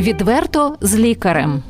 Відверто з лікарем.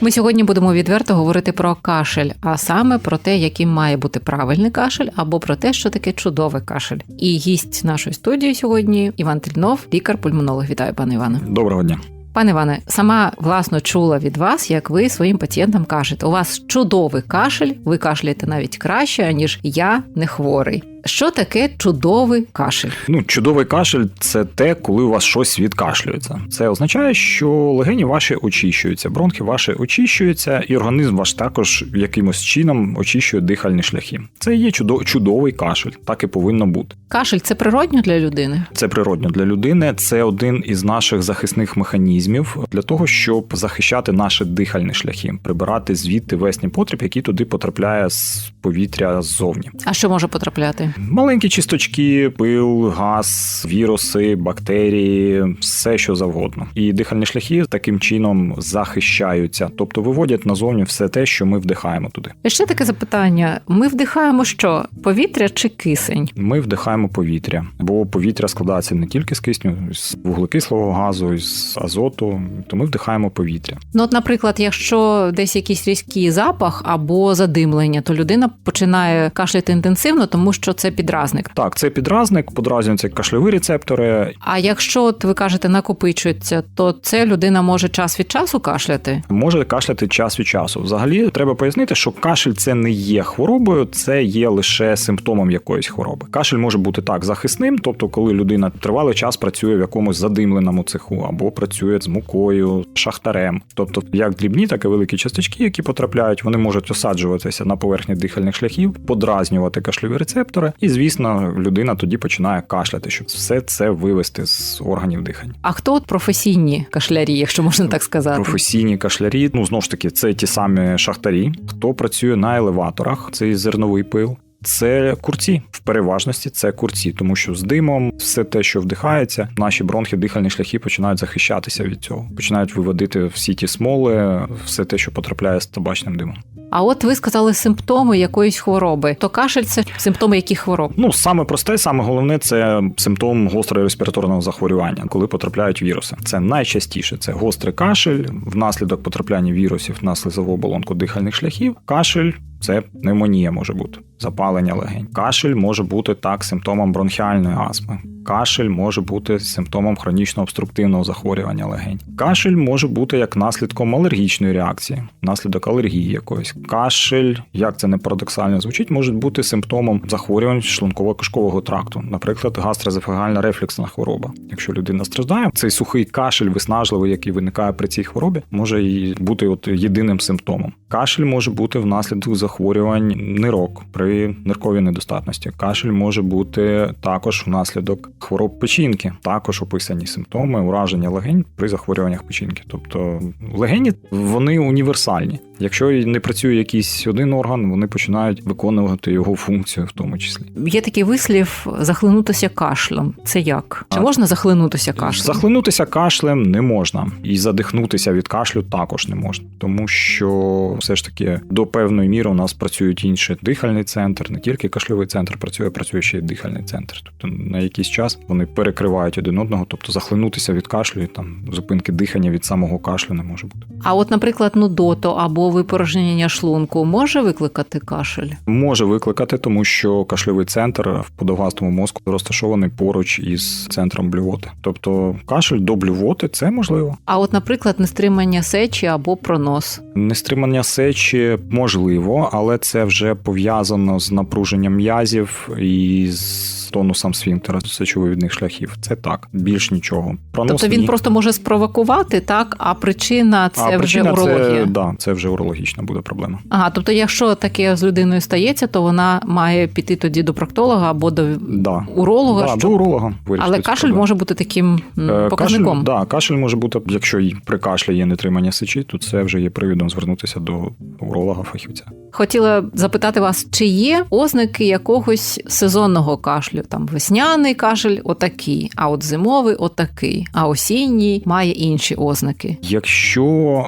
Ми сьогодні будемо відверто говорити про кашель, а саме про те, яким має бути правильний кашель, або про те, що таке чудовий кашель. І гість нашої студії сьогодні Іван Тельнов, лікар-пульмонолог. Вітаю, пане Іване. Доброго дня. Пане Іване, сама власно чула від вас, як ви своїм пацієнтам кажете, у вас чудовий кашель, ви кашляєте навіть краще, аніж я не хворий. Що таке чудовий кашель? Ну, чудовий кашель це те, коли у вас щось відкашлюється. Це означає, що легені ваші очищуються, бронхи ваші очищуються, і організм ваш також якимось чином очищує дихальні шляхи. Це є чудо- чудовий кашель, так і повинно бути. Кашель це природньо для людини. Це природньо для людини. Це один із наших захисних механізмів для того, щоб захищати наші дихальні шляхи, прибирати звідти весь непотріб, який туди потрапляє з повітря ззовні. А що може потрапляти? Маленькі чисточки, пил, газ, віруси, бактерії, все що завгодно. І дихальні шляхи таким чином захищаються, тобто виводять назовні все те, що ми вдихаємо туди. І ще таке запитання: ми вдихаємо що? Повітря чи кисень? Ми вдихаємо повітря, бо повітря складається не тільки з кисню, з вуглекислого газу, з азоту, то ми вдихаємо повітря. Ну, от, наприклад, якщо десь якийсь різкий запах або задимлення, то людина починає кашляти інтенсивно, тому що це підразник. Так, це підразник, подразнюються кашльові рецептори. А якщо от ви кажете накопичується, то це людина може час від часу кашляти. Може кашляти час від часу. Взагалі треба пояснити, що кашель це не є хворобою, це є лише симптомом якоїсь хвороби. Кашель може бути так захисним, тобто, коли людина тривалий час працює в якомусь задимленому цеху або працює з мукою, шахтарем. Тобто, як дрібні, так і великі часточки, які потрапляють, вони можуть осаджуватися на поверхні дихальних шляхів, подразнювати кашльові рецептори, і звісно, людина тоді починає кашляти, щоб все це вивести з органів дихання. А хто от професійні кашлярі, якщо можна так сказати? Професійні кашлярі, ну знову ж таки, це ті самі шахтарі, хто працює на елеваторах, це і зерновий пил. Це курці в переважності це курці, тому що з димом все те, що вдихається, наші бронхи, дихальні шляхи починають захищатися від цього, починають виводити всі ті смоли, все те, що потрапляє з табачним димом. А от ви сказали симптоми якоїсь хвороби. То кашель це симптоми яких хвороб? Ну саме просте, саме головне це симптом гострого респіраторного захворювання, коли потрапляють віруси. Це найчастіше це гострий кашель внаслідок потрапляння вірусів на слизову оболонку дихальних шляхів. Кашель це пневмонія може бути, запалення легень. Кашель може бути так симптомом бронхіальної астми. Кашель може бути симптомом хронічно обструктивного захворювання легень. Кашель може бути як наслідком алергічної реакції, наслідок алергії якоїсь. Кашель, як це не парадоксально звучить, може бути симптомом захворювань шлунково-кишкового тракту, наприклад, гастрозефагальна рефлексна хвороба. Якщо людина страждає, цей сухий кашель виснажливий, який виникає при цій хворобі, може і бути от єдиним симптомом. Кашель може бути внаслідок захворювань нирок при нирковій недостатності. Кашель може бути також внаслідок хвороб печінки, також описані симптоми ураження легень при захворюваннях печінки. Тобто легені вони універсальні. Якщо не працює якийсь один орган, вони починають виконувати його функцію, в тому числі. Є такий вислів захлинутися кашлем. Це як? Чи А. можна захлинутися кашлем? Захлинутися кашлем не можна, і задихнутися від кашлю також не можна, тому що все ж таки до певної міри у нас працюють інші дихальний центр, не тільки кашльовий центр працює, працює ще й дихальний центр. Тобто на якийсь час вони перекривають один одного, тобто захлинутися від кашлю, і там зупинки дихання від самого кашлю не може бути. А от, наприклад, нудото або випорожнення шлунку може викликати кашель? Може викликати, тому що кашльовий центр в подовгастому мозку розташований поруч із центром блювоти. Тобто кашель до блювоти це можливо. А от, наприклад, нестримання сечі або пронос. Нестримання сечі можливо, але це вже пов'язано з напруженням м'язів і з тонусом сфінктера сечовивідних шляхів. Це так, більш нічого. Пронос тобто він ні. просто може спровокувати, так? А причина це а вже причина урологія. Це, да, це вже урологічна буде проблема. Ага, тобто, якщо таке з людиною стається, то вона має піти тоді до проктолога або до Да. уролога. Да, щоб- до уролога Але кашель проблему. може бути таким Е, показником. Кашель, да, кашель може бути, якщо при кашлі є нетримання сечі, то це вже є привідом звернутися до уролога фахівця. Хотіла запитати вас, чи є ознаки якогось сезонного кашлю? Там весняний кашель отакий, а от зимовий отакий, а осінній має інші ознаки. Якщо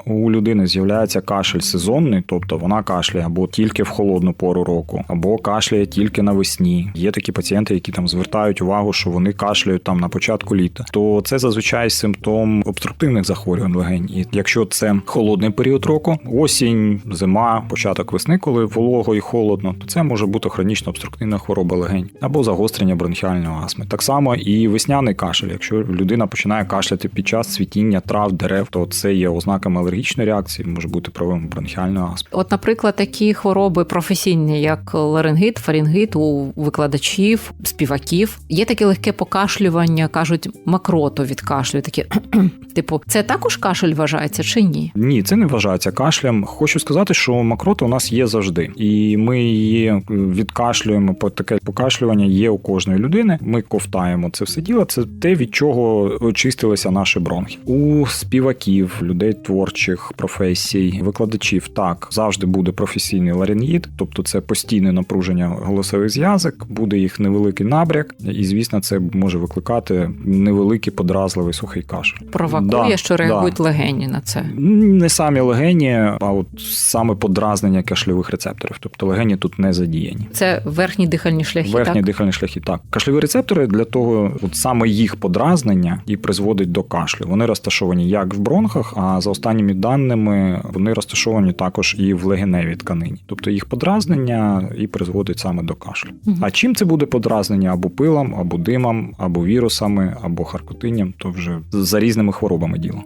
у людини з'являється кашель сезонний, тобто вона кашляє або тільки в холодну пору року, або кашляє тільки навесні. Є такі пацієнти, які там звертають увагу, що вони кашляють там на початку літа, то це зазвичай симптом обструктивних захворювань легень. І якщо це холодний період року, осінь, зима, початок весни, коли волого і холодно, то це може бути хронічна обструктивна хвороба легень або загострення бронхіальної астми. Так само і весняний кашель. Якщо людина починає кашляти під час цвітіння трав, дерев, то це є ознаками алергічної реакції, може бути проявом бронхіальної астми. От, наприклад, такі хвороби професійні, як ларингит, фарінгит у викладачів, співаків, є таке легке покашлювання, кажуть, макрото від кашлю. Такі типу, це також кашель вважається чи ні? Ні, це не вважається кашлем. Хочу сказати, що макрота у нас є завжди, і ми її відкашлюємо. По таке покашлювання є у кожної людини. Ми ковтаємо це все діло. Це те, від чого очистилися наші бронхи. У співаків, людей творчих професій, викладачів так завжди буде професійний ларингіт, тобто це постійне напруження голосових зв'язок, буде їх невеликий набряк, і звісно, це може викликати невеликий подразливий сухий кашель. Провокує, Да, що да. реагують легені на це. Не самі легені, а от саме подразнення кашльових рецепторів. Тобто легені тут не задіяні. Це верхні дихальні шляхи. Верхні так? дихальні шляхи. Так, кашльові рецептори для того, от саме їх подразнення і призводить до кашлю. Вони розташовані як в бронхах, а за останніми даними вони розташовані також і в легеневій тканині. Тобто їх подразнення і призводить саме до кашлю. Мгм. А чим це буде подразнення або пилом, або димом, або вірусами, або харкотинням, то вже за різними хворобами діло.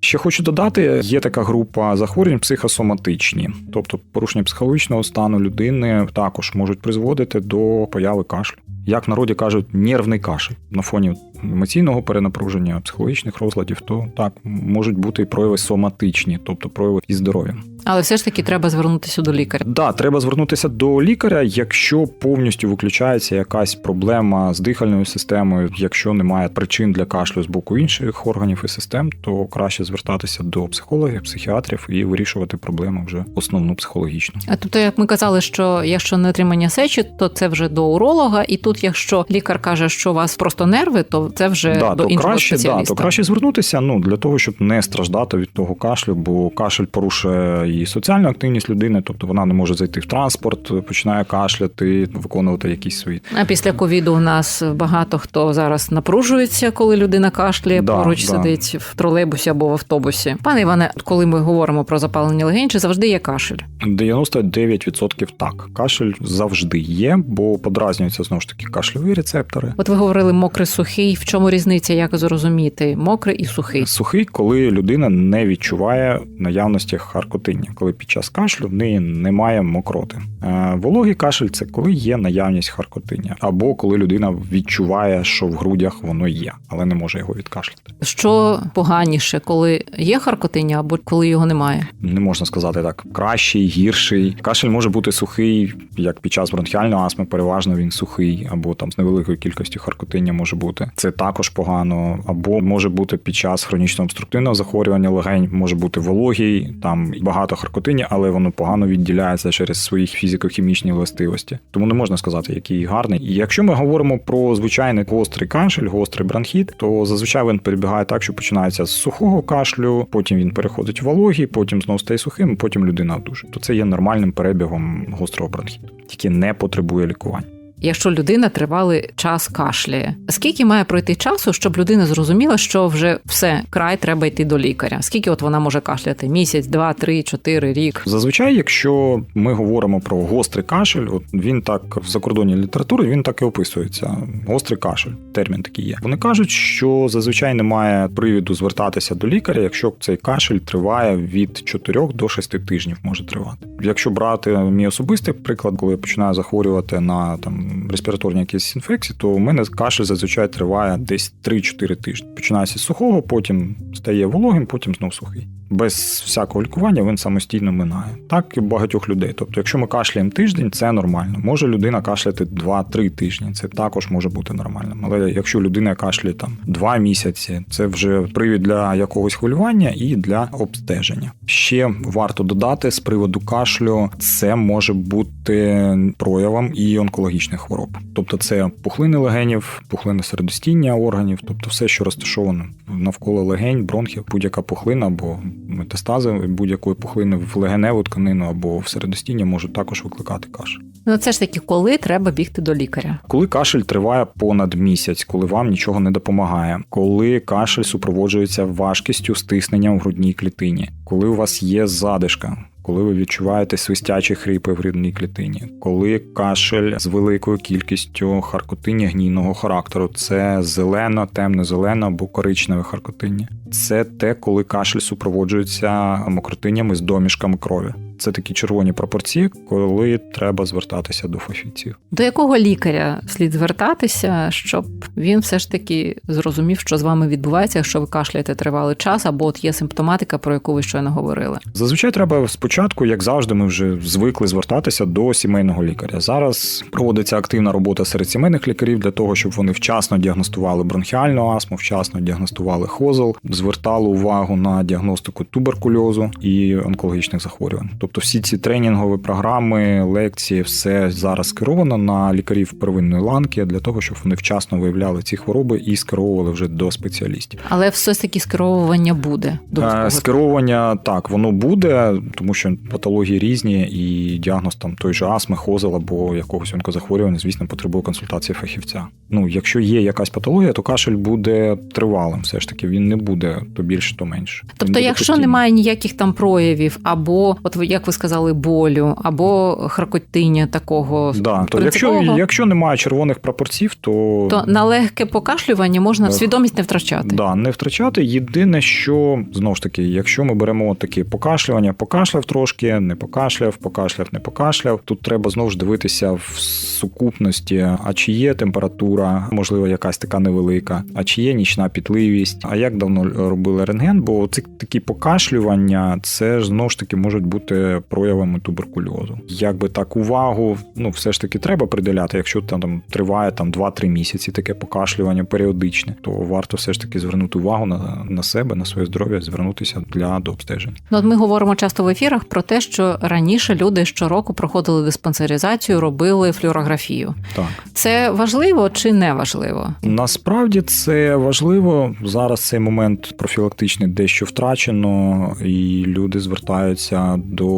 Ще хочу додати, є така група захворювань психосоматичні, тобто порушення психологічного стану людини також можуть призводити до появи кашлю. Як в народі кажуть, нервний кашель на фоні емоційного перенапруження, психологічних розладів, то так можуть бути і прояви соматичні, тобто прояви і здоров'я. Але все ж таки треба звернутися до лікаря. Да, треба звернутися до лікаря, якщо повністю виключається якась проблема з дихальною системою, якщо немає причин для кашлю з боку інших органів і систем, то краще звертатися до психологів, психіатрів і вирішувати проблему вже основну психологічну. А тобто, як ми казали, що якщо не отримання сечі, то це вже до уролога, і тут, якщо лікар каже, що у вас просто нерви, то це вже да, до то іншого краще, да, то краще звернутися ну, для того, щоб не страждати від того кашлю, бо кашель порушує і соціальну активність людини, тобто вона не може зайти в транспорт, починає кашляти, виконувати якісь свої А після ковіду у нас багато хто зараз напружується, коли людина кашляє, Да, поруч да. сидить в тролейбусі або в автобусі. Пане Іване, коли ми говоримо про запалення легень, чи завжди є кашель? 99% так. Кашель завжди є, бо подразнюються знову ж таки кашльові рецептори. От ви говорили мокрий сухий. В чому різниця? Як зрозуміти? Мокрий і сухий. Сухий, коли людина не відчуває наявності харкотиння, коли під час кашлю в неї немає мокроти. Е, Вологий кашель це коли є наявність харкотиння, або коли людина відчуває, що в грудях воно є, але не може його відкашляти. Що поганіше, коли є харкотиння або коли його немає? Не можна сказати так, кращий, гірший. Кашель може бути сухий, як під час бронхіальної астми, переважно він сухий, або там з невеликою кількістю харкотиння може бути. Це також погано, або може бути під час хронічного обструктивного захворювання легень, може бути вологий, там багато харкотиння, але воно погано відділяється через свої фізико-хімічні властивості. Тому не можна сказати, який гарний. І якщо ми говоримо про звичайний гострий кашель, гострий бронхіт, то зазвичай він перебігає так, що починається з сухого кашлю, потім він переходить в вологий, потім знову стає сухим, потім людина одужує. То це є нормальним перебігом гострого бронхіту, тільки не потребує лікування. Якщо людина тривалий час кашляє, скільки має пройти часу, щоб людина зрозуміла, що вже все край треба йти до лікаря? Скільки от вона може кашляти? Місяць, два, три, чотири, рік? Зазвичай, якщо ми говоримо про гострий кашель, от він так в закордонній літературі він так і описується. Гострий кашель, термін такий є. Вони кажуть, що зазвичай немає привіду звертатися до лікаря, якщо цей кашель триває від 4 до 6 тижнів, може тривати. Якщо брати мій особистий приклад, коли я починаю захворювати на там респіраторні якісь інфекції, то у мене кашель зазвичай триває десь 3-4 тижні. Починається з сухого, потім стає вологим, потім знов сухий. Без всякого лікування він самостійно минає. Так і багатьох людей. Тобто, якщо ми кашляємо тиждень, це нормально. Може людина кашляти 2-3 тижні, це також може бути нормальним. Але якщо людина кашляє там 2 місяці, це вже привід для якогось хвилювання і для обстеження. Ще варто додати з приводу кашлю, це може бути проявом і онкологічних хвороб. Тобто, це пухлини легенів, пухлини середостіння органів, тобто все, що розташовано навколо легень, бронхів, будь-яка пухлина або метастази будь-якої пухлини в легеневу тканину або в середостіння можуть також викликати кашель. Ну це ж таки, коли треба бігти до лікаря. Коли кашель триває понад місяць, коли вам нічого не допомагає, коли кашель супроводжується важкістю стисненням в грудній клітині, коли у вас є задишка. Коли ви відчуваєте свистячі хрипи в грудній клітині, коли кашель з великою кількістю харкотиння гнійного характеру, це зелено, темно-зелено або коричневе харкотиння. Це те, коли кашель супроводжується мокротиннями з домішками крові. Це такі червоні пропорції, коли треба звертатися до фахівців. До якого лікаря слід звертатися, щоб він все ж таки зрозумів, що з вами відбувається, якщо ви кашляєте тривалий час, або от є симптоматика, про яку ви щойно говорили. Зазвичай треба спочатку, як завжди, ми вже звикли звертатися до сімейного лікаря. Зараз проводиться активна робота серед сімейних лікарів для того, щоб вони вчасно діагностували бронхіальну астму, вчасно діагностували хозел, звертали увагу на діагностику туберкульозу і онкологічних захворювань. Тобто, всі ці тренінгові програми, лекції, все зараз скеровано на лікарів первинної ланки для того, щоб вони вчасно виявляли ці хвороби і скеровували вже до спеціалістів. Але все ж таки скеровування буде до Е. Скеровування так, воно буде, тому що патології різні, і діагноз там той же астми, хозел або якогось онкозахворювання, звісно, потребує консультації фахівця. Ну, якщо є якась патологія, то кашель буде тривалим. Все ж таки, він не буде то більше, то менше. Тобто, якщо постійним. немає ніяких там проявів, або от ви як ви сказали, болю, або харкотиння такого Да, то якщо, якщо немає червоних прапорців, то, то на легке покашлювання можна свідомість не втрачати. Да, не втрачати. Єдине, що знову ж таки, якщо ми беремо такі покашлювання, покашляв трошки, не покашляв, покашляв, не покашляв. Тут треба знову ж дивитися в сукупності, а чи є температура, можливо, якась така невелика, а чи є нічна пітливість, а як давно робили рентген, бо ці такі покашлювання, це ж знову ж таки можуть бути проявами туберкульозу. Якби так увагу, ну все ж таки треба приділяти, якщо там, там триває там 2-3 місяці таке покашлювання періодичне, то варто все ж таки звернути увагу на, на себе, на своє здоров'я, звернутися для до обстежень. Ну, от ми говоримо часто в ефірах про те, що раніше люди щороку проходили диспансеризацію, робили флюорографію. Так. Це важливо чи не важливо? Насправді це важливо. Зараз цей момент профілактичний дещо втрачено, і люди звертаються до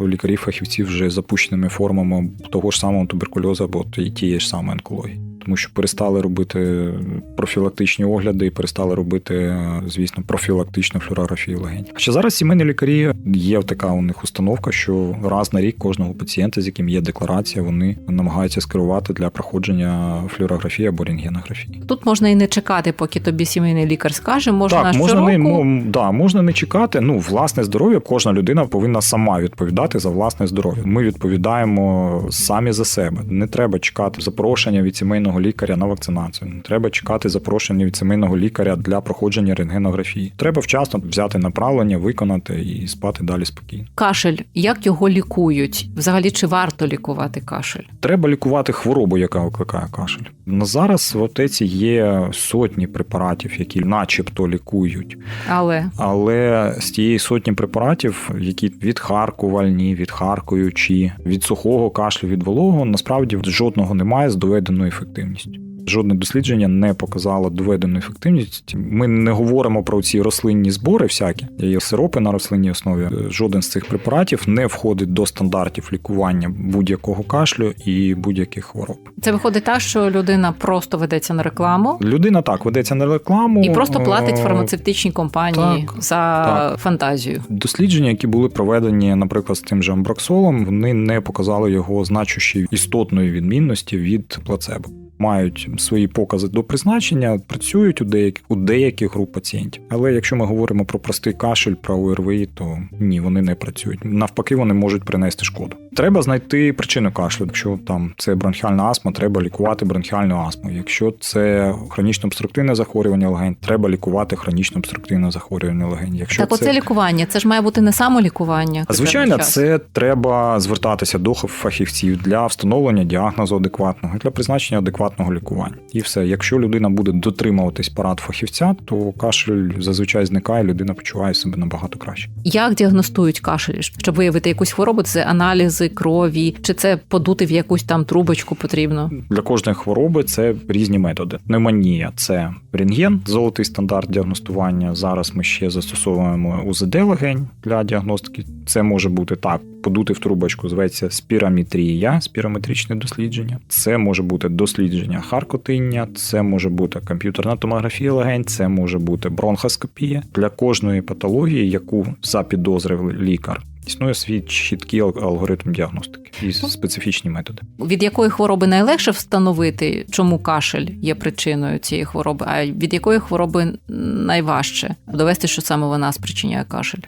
лікарів, фахівців вже запущеними формами того ж самого туберкульозу або ті- тієї ж самої онкології. Тому що перестали робити профілактичні огляди і перестали робити, звісно, профілактичну флюорографію легень. Хоча зараз сімейні лікарі є така у них установка, що раз на рік кожного пацієнта, з яким є декларація, вони намагаються скерувати для проходження флюорографії або рентгенографії. Тут можна і не чекати, поки тобі сімейний лікар скаже, можна так, щороку. можна не мо- да, можна не чекати. Ну, власне здоров'я, кожна людина повинна сама відповідати за власне здоров'я. Ми відповідаємо самі за себе. Не треба чекати запрошення від сімейного лікаря на вакцинацію. Не треба чекати запрошення від сімейного лікаря для проходження рентгенографії. Треба вчасно взяти направлення, виконати і спати далі спокійно. Кашель, як його лікують? Взагалі, чи варто лікувати кашель? Треба лікувати хворобу, яка викликає кашель. На зараз в аптеці є сотні препаратів, які начебто лікують. Але Але з тієї сотні препаратів, які відхаркувальні, відхаркуючі, від сухого кашлю, від вологого, насправді жодного немає з доведеною ефективністю. Жодне дослідження не показало доведену ефективність. Ми не говоримо про ці рослинні збори, всякі є сиропи на рослинній основі. Жоден з цих препаратів не входить до стандартів лікування будь-якого кашлю і будь-яких хвороб. це виходить так, що людина просто ведеться на рекламу Людина так ведеться на рекламу і просто платить е, фармацевтичній компанії так, за так. фантазію. Дослідження, які були проведені, наприклад, з тим же амброксолом, вони не показали його значущої істотної відмінності від плацебо. Мають свої покази до призначення, працюють у деяких у деяких груп пацієнтів. Але якщо ми говоримо про простий кашель, про ОРВІ, то ні, вони не працюють. Навпаки, вони можуть принести шкоду. Треба знайти причину кашлю. Якщо там це бронхіальна астма, треба лікувати бронхіальну астму. Якщо це хронічно обструктивне захворювання легень, треба лікувати хронічно обструктивне захворювання легень. Якщо Так, оце лікування. Це ж має бути не самолікування. а, Звичайно, це треба звертатися до фахівців для встановлення діагнозу адекватного для призначення адекватного лікування. І все. Якщо людина буде дотримуватись порад фахівця, то кашель зазвичай зникає, людина почуває себе набагато краще. Як діагностують кашель? Щоб виявити якусь хворобу, це аналізи крові, чи це подути в якусь там трубочку потрібно? Для кожної хвороби це різні методи. Пневмонія – це рентген, золотий стандарт діагностування. Зараз ми ще застосовуємо УЗД легень для діагностики. Це може бути так. Подути в трубочку зветься спірометрія, спірометричне дослідження. Це може бути дослідження харкотиння, це може бути комп'ютерна томографія легень, це може бути бронхоскопія. Для кожної патології, яку запідозрив лікар, існує свій чіткий ал- алгоритм діагностики і специфічні методи. Від якої хвороби найлегше встановити, чому кашель є причиною цієї хвороби, а від якої хвороби найважче довести, що саме вона спричиняє кашель?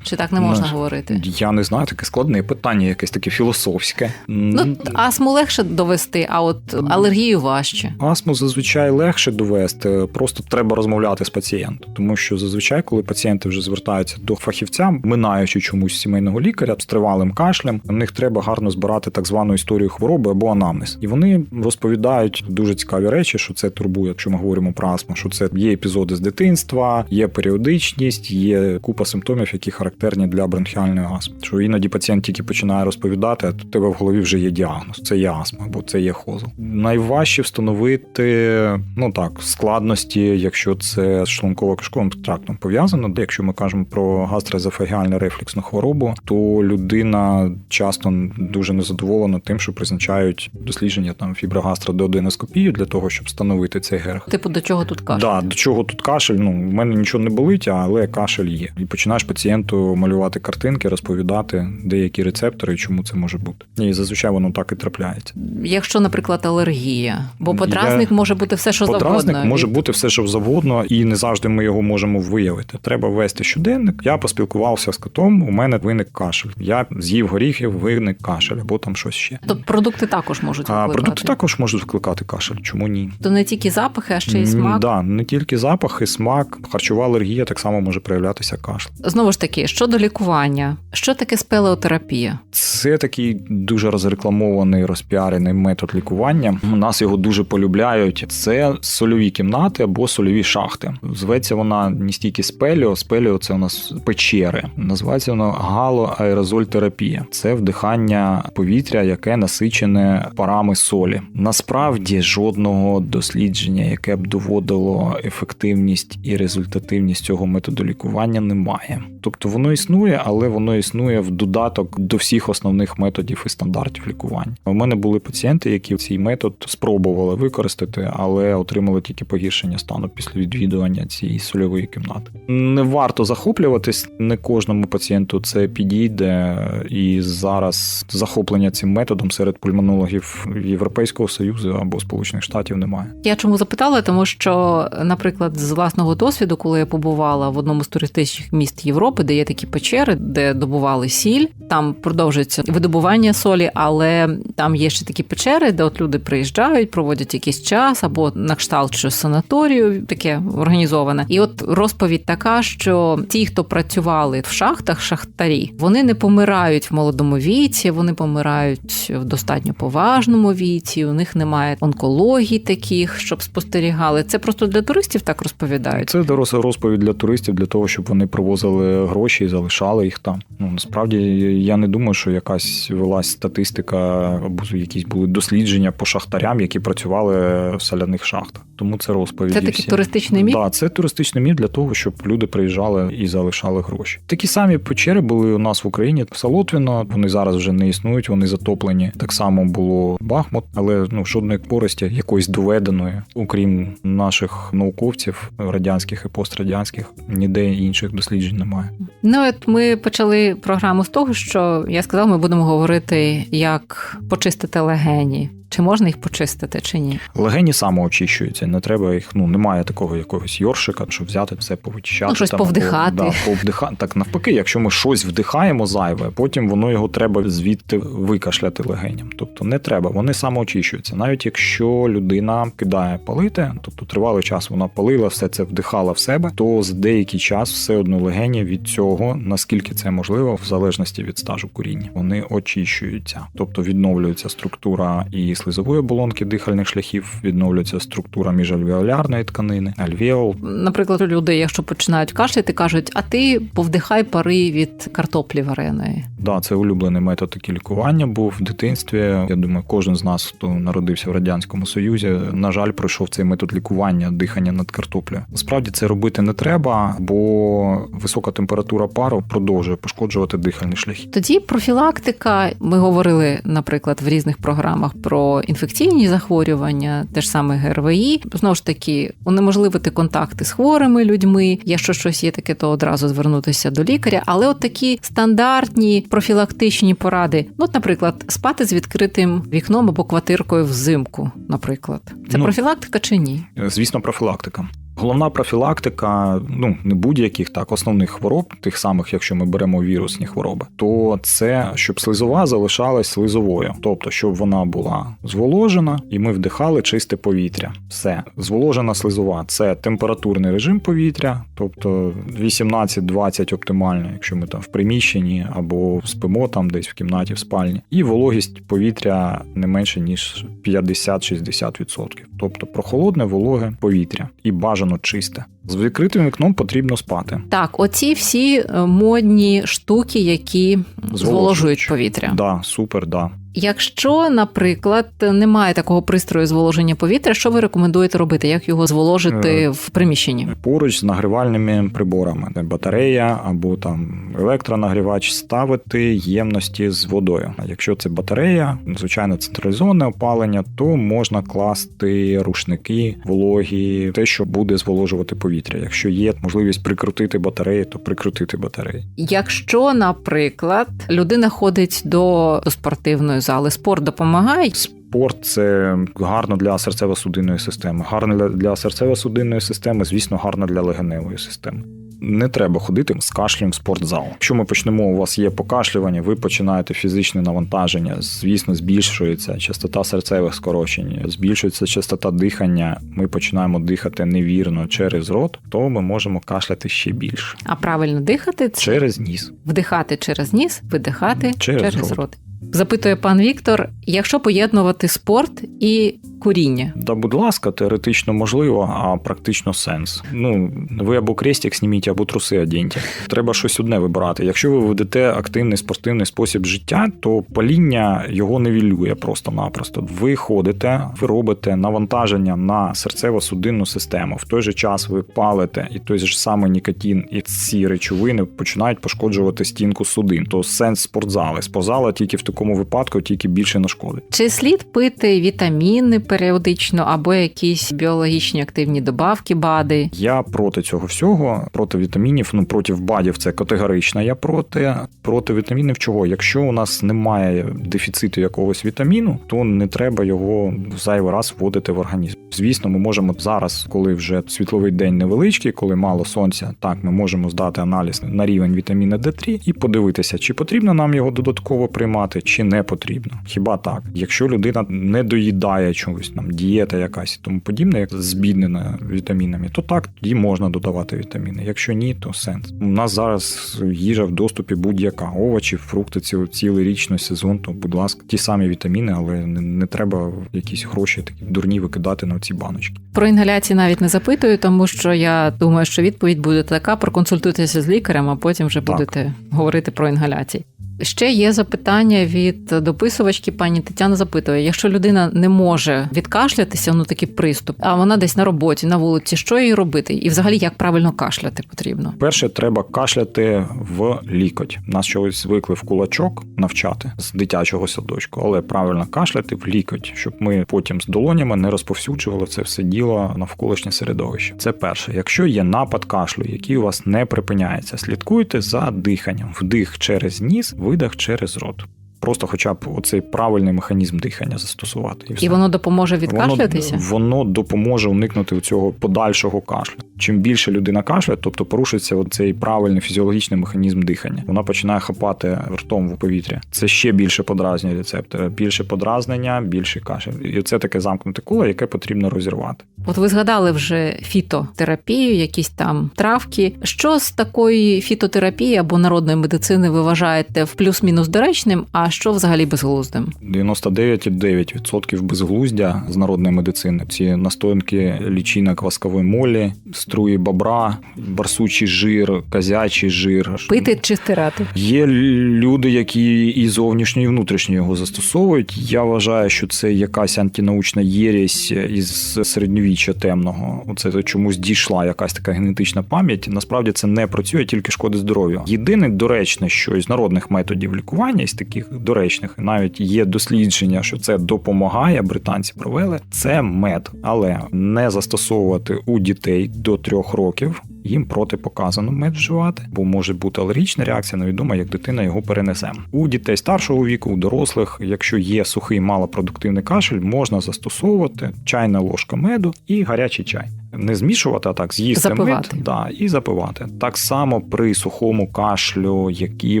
Чи так не можна Ну, говорити? Я не знаю, таке складне питання, якесь таке філософське. Ну, астму легше довести, а от алергію важче. Астму зазвичай легше довести, просто треба розмовляти з пацієнтом, тому що зазвичай, коли пацієнти вже звертаються до фахівця, минаючи чомусь сімейного лікаря з тривалим кашлем, в них треба гарно збирати так звану історію хвороби або анамнез. І вони розповідають дуже цікаві речі, що це турбує, якщо ми говоримо про астму, що це є епізоди з дитинства, є періодичність, є купа симптомів, які характерні для бронхіальної астми. Що іноді пацієнт тільки починає розповідати, а у тебе в голові вже є діагноз. Це є астма або це є хозл. Найважче встановити ну так складності, якщо це з шлунково-кишковим трактом пов'язано. Якщо ми кажемо про гастроезофагіальну рефлюксну хворобу, то людина часто дуже незадоволена тим, що призначають дослідження там фіброгастродеоденоскопію для того, щоб встановити цей герх. Типу, до чого тут кашель? Да, до чого тут кашель? Ну, в мене нічого не болить, але кашель є. І починаєш пацієнту малювати картинки, розповідати деякі рецептори чому це може бути. І зазвичай воно так і трапляється. Якщо, наприклад, алергія, бо Я- може бути все, що Подразник завгодно. може бути все, що завгодно, і не завжди ми його можемо виявити. Треба ввести щоденник. Я поспілкувався з котом. У мене виник кашель. Я з'їв горіхів, виник кашель або там щось ще. Тобто продукти також можуть викликати? А продукти також можуть викликати кашель. Чому ні? То не тільки запахи, а ще й смак. Да, не тільки запах і смак, харчова алергія так само може проявлятися кашель. Знову ж таки, щодо лікування, що таке спелеотерапія? Це такий дуже розрекламований, розпіарений метод лікування. У нас його дуже полюбляють. Це сольові кімнати або сольові шахти. Зветься вона не стільки спеліо. Спеліо це у нас печери. Називається вона галоаерозольтерапія. Це вдихання повітря, яке насичене парами солі. Насправді жодного дослідження, яке б доводило ефективність і результативність цього методу лікування, немає. Тобто воно існує, але воно існує в додаток до всіх основних методів і стандартів лікування. У мене були пацієнти, які цей метод спробували використати, але отримали тільки погіршення стану після відвідування цієї сольової кімнати. Не варто захоплюватись, не кожному пацієнту це підійде, і зараз захоплення цим методом серед пульмонологів Європейського союзу або Сполучених Штатів немає. Я чому запитала? Тому що, наприклад, з власного досвіду, коли я побувала в одному з туристичних міст Європи, де є такі печери, де добували сіль, там продовжується видобування солі, але там є ще такі печери, де от люди приїжджають, проводять якийсь час або на кшталт що санаторію, таке організоване. І от розповідь така, що ті, хто працювали в шахтах, шахтарі, вони не помирають в молодому віці, вони помирають в достатньо поважному віці. У них немає онкологій таких, щоб спостерігали. Це просто для туристів так розповідають. Це доросла розповідь для туристів для того, щоб вони привозили гроші і залишали їх там. Ну насправді я не думаю, що якась велась статистика або якісь були дослідження по шахтарям, які працювали в соляних шахтах. Тому це розповіді. Це такий всі. туристичний міф. Да, це туристичний міф для того, щоб люди приїжджали і залишали гроші. Такі самі печери були у нас в Україні. Солотвіно, вони зараз вже не існують, вони затоплені. Так само було Бахмут, але ну жодної користі якоїсь доведеної, окрім наших науковців радянських і пострадянських, ніде інших досліджень немає. Ну, от ми почали програму з того, що я сказав, ми будемо говорити, як почистити легені. Чи можна їх почистити, чи ні? Легені самоочищуються, не треба їх. Ну немає такого якогось йоршика, щоб взяти все повичищати. Ну, щось там, повдихати. Або, да, повдиха... Так навпаки, якщо ми щось вдихаємо зайве, потім воно його треба звідти викашляти легеням. Тобто не треба, вони самоочищуються. Навіть якщо людина кидає палити, тобто тривалий час вона палила, все це вдихала в себе, то за деякий час все одно легені від цього, наскільки це можливо, в залежності від стажу куріння, вони очищуються, тобто відновлюється структура і слизової оболонки дихальних шляхів, відновлюється структура міжальвеолярної тканини, альвеол. Наприклад, люди, якщо починають кашляти, кажуть, а ти повдихай пари від картоплі вареної. Да, це улюблений метод таки лікування був в дитинстві. Я думаю, кожен з нас, хто народився в радянському союзі, на жаль, пройшов цей метод лікування дихання над картоплею. Насправді це робити не треба, бо висока температура пару продовжує пошкоджувати дихальні шляхи. Тоді профілактика. Ми говорили, наприклад, в різних програмах про інфекційні захворювання, те ж саме ГРВІ. Знову ж таки, унеможливити контакти з хворими людьми. Якщо щось є таке, то одразу звернутися до лікаря. Але от такі стандартні профілактичні поради, ну, от, наприклад, спати з відкритим вікном або квартиркою взимку, наприклад, це Ну, профілактика чи ні? Звісно, профілактика. Головна профілактика, ну не будь-яких так основних хвороб, тих самих, якщо ми беремо вірусні хвороби, то це щоб слизова залишалась слизовою, тобто щоб вона була зволожена, і ми вдихали чисте повітря. Все зволожена слизова це температурний режим повітря, тобто 18-20 оптимально, якщо ми там в приміщенні або спимо там десь в кімнаті в спальні, і вологість повітря не менше ніж 50-60%. Тобто прохолодне, вологе повітря і бажано чисте. З відкритим вікном потрібно спати. Так, оці всі е, модні штуки, які зволожують повітря. Да, супер, да. Якщо, наприклад, немає такого пристрою зволоження повітря, що ви рекомендуєте робити? Як його зволожити Е, в приміщенні? Поруч з нагрівальними приборами, де батарея або там електронагрівач, ставити ємності з водою. Якщо це батарея, звичайно, централізоване опалення, то можна класти рушники, вологі, те, що буде зволожувати повітря. Якщо є можливість прикрутити батареї, то прикрутити батареї. Якщо, наприклад, людина ходить до, спортивної зали, спорт допомагає. Спорт це гарно для серцево-судинної системи. Гарно для серцево-судинної системи, звісно, гарно для легеневої системи. Не треба ходити з кашлем в спортзал. Якщо ми почнемо, у вас є покашлювання, ви починаєте фізичне навантаження, звісно, збільшується частота серцевих скорочень, збільшується частота дихання. Ми починаємо дихати невірно через рот, то ми можемо кашляти ще більше А правильно дихати це через ніс. вдихати через ніс, видихати Через через, рот. рот. Запитує пан Віктор: якщо поєднувати спорт і куріння, Да, будь ласка, теоретично можливо, а практично сенс. Ну, ви або крестик зніміть, або труси одіньте. Треба щось одне вибирати. Якщо ви ведете активний спортивний спосіб життя, то паління його невілює просто-напросто. Ви ходите, ви робите навантаження на серцево-судинну систему. В той же час ви палите, і той же самий нікотин, і ці речовини починають пошкоджувати стінку судин. То сенс спортзали. Спортзала тільки в такому випадку тільки більше нашкодить. чи слід пити вітаміни періодично або якісь біологічні активні добавки, БАДи? Я проти цього всього, проти вітамінів, ну проти БАДів це категорично. Я проти проти вітамінів. Чого? Якщо у нас немає дефіциту якогось вітаміну, то не треба його в зайвий раз вводити в організм. Звісно, ми можемо зараз, коли вже світловий день невеличкий, коли мало сонця, так ми можемо здати аналіз на рівень вітаміна D3 і подивитися, чи потрібно нам його додатково приймати, чи не потрібно. Хіба так? Якщо людина не доїдає чогось, там дієта якась і тому подібне, як збіднена вітамінами, то так тоді можна додавати вітаміни. Якщо ні, то сенс. У нас зараз їжа в доступі будь-яка овочі, фрукти ці цілий річний сезон. То, будь ласка, ті самі вітаміни, але не, не треба якісь гроші такі дурні викидати на ці баночки. Про інгаляції навіть не запитую, тому що я думаю, що відповідь буде така: проконсультуйтеся з лікарем, а потім вже Так. будете говорити про інгаляції. Ще є запитання від дописувачки. Пані Тетяна запитує: якщо людина не може відкашлятися, ну такий приступ, а вона десь на роботі, на вулиці, що їй робити? І взагалі як правильно кашляти потрібно? Перше, треба кашляти в лікоть. Нас чогось звикли в кулачок навчати з дитячого садочку, але правильно кашляти в лікоть, щоб ми потім з долонями не розповсюджували це все діло навколишнє середовище. Це перше. Якщо є напад кашлю, який у вас не припиняється, слідкуйте за диханням. Вдих через ніс, видих через рот. Просто хоча б оцей правильний механізм дихання застосувати. І, все. І воно допоможе відкашлятися? Воно, воно допоможе уникнути цього подальшого кашлю. Чим більше людина кашляє, тобто порушиться цей правильний фізіологічний механізм дихання. Вона починає хапати ртом в повітря. Це ще більше подразнює рецептори. Більше подразнення, більше кашель. І це таке замкнуте коло, яке потрібно розірвати. От ви згадали вже фітотерапію, якісь там травки. Що з такої фітотерапії або народної медицини ви вважаєте в плюс-мінус доречним, а що взагалі безглуздим? 99,9% безглуздя з народної медицини. Ці настоянки лічинок воскової молі, струї бобра, барсучий жир, козячий жир. Пити чи стирати? Є люди, які і зовнішньо, і внутрішньо його застосовують. Я вважаю, що це якась антинаучна єресь із середньовіччя темного. Оце чомусь дійшла якась така генетична пам'ять. Насправді це не працює, тільки шкодить здоров'ю. Єдине доречне, що із народних методів лікування, із таких доречних, навіть є дослідження, що це допомагає. Британці провели це мед, але не застосовувати у дітей до трьох років. Їм протипоказано мед вживати, бо може бути алергічна реакція, невідомо, як дитина його перенесе. У дітей старшого віку, у дорослих, якщо є сухий малопродуктивний кашель, можна застосовувати чайна ложка меду і гарячий чай. Не змішувати, а так з'їсти Запивати. мед да, і запивати. Так само при сухому кашлю, який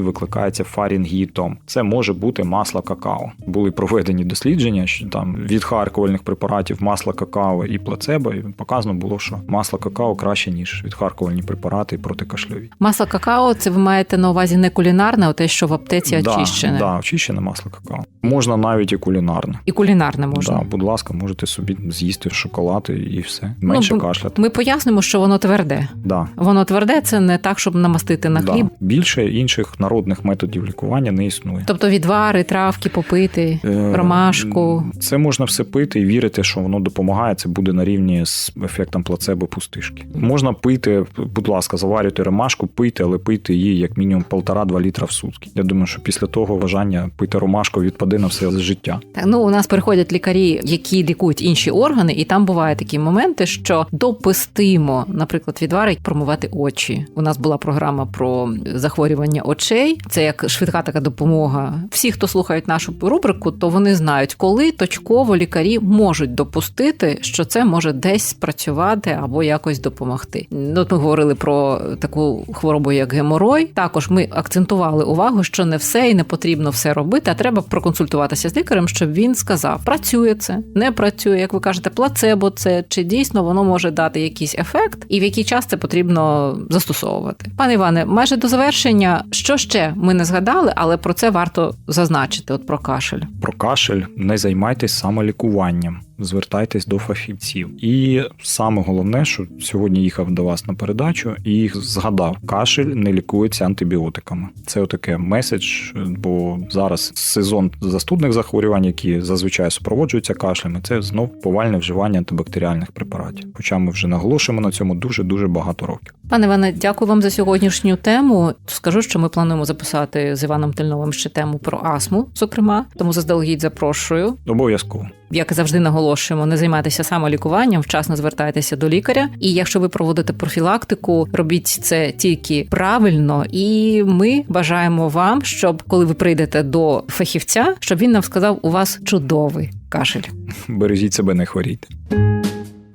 викликається фарінгітом, це може бути масло какао. Були проведені дослідження, що там від харкувальних препаратів масло какао і плацебо, і показано було, що масло какао краще ніж відхаркувальні препарати протикашльові. Масло какао, це ви маєте на увазі не кулінарне, а те, що в аптеці Да, очищене. Да, очищене масло какао. Можна навіть і кулінарне. І кулінарне можна. Да, будь ласка, можете собі з'їсти шоколад і- все. Менше бо- кашляти. Ми пояснимо, що воно тверде. Да. Воно тверде, це не так, щоб намастити на хліб. Да. Більше інших народних методів лікування не існує. Тобто відвари, травки попити, Е, ромашку. Це можна все пити і вірити, що воно допомагає. Це буде на рівні з ефектом плацебо пустишки. Можна пити, будь ласка, заварюйте ромашку, пийте, але пийте її як мінімум 1,5-2 літра в сутки. Я думаю, що після того бажання пити ромашку відпаде на все життя. Так, ну у нас приходять лікарі, які лікують інші органи, і там бувають такі моменти, що допустимо, наприклад, відварить промивати очі. У нас була програма про захворювання очей. Це як швидка така допомога. Всі, хто слухають нашу рубрику, то вони знають, коли точково лікарі можуть допустити, що це може десь спрацювати або якось допомогти. Ну, ми говорили про таку хворобу, як геморой. Також ми акцентували увагу, що не все і не потрібно все робити, а треба проконсультуватися з лікарем, щоб він сказав, працює це, не працює, як ви кажете, плацебо це чи дійсно воно може дати якийсь ефект, і в який час це потрібно застосовувати. Пане Іване, майже до завершення, що ще ми не згадали, але про це варто зазначити. От про кашель. Про кашель не займайтесь самолікуванням. Звертайтесь до фахівців. І саме головне, що сьогодні їхав до вас на передачу і згадав, кашель не лікується антибіотиками. Це отаке меседж, бо зараз сезон застудних захворювань, які зазвичай супроводжуються кашлями, це знов повальне вживання антибактеріальних препаратів. Хоча ми вже наголошуємо на цьому дуже дуже багато років. Пане Іване, дякую вам за сьогоднішню тему. Скажу, що ми плануємо записати з Іваном Тельновим ще тему про астму, зокрема, тому заздалегідь запрошую. Обов'язково. Як і завжди наголошуємо, не займайтеся самолікуванням, вчасно звертайтеся до лікаря. І якщо ви проводите профілактику, робіть це тільки правильно. І ми бажаємо вам, щоб коли ви прийдете до фахівця, щоб він нам сказав, у вас чудовий кашель. Бережіть себе, не хворійте.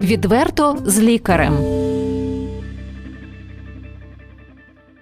Відверто з лікарем.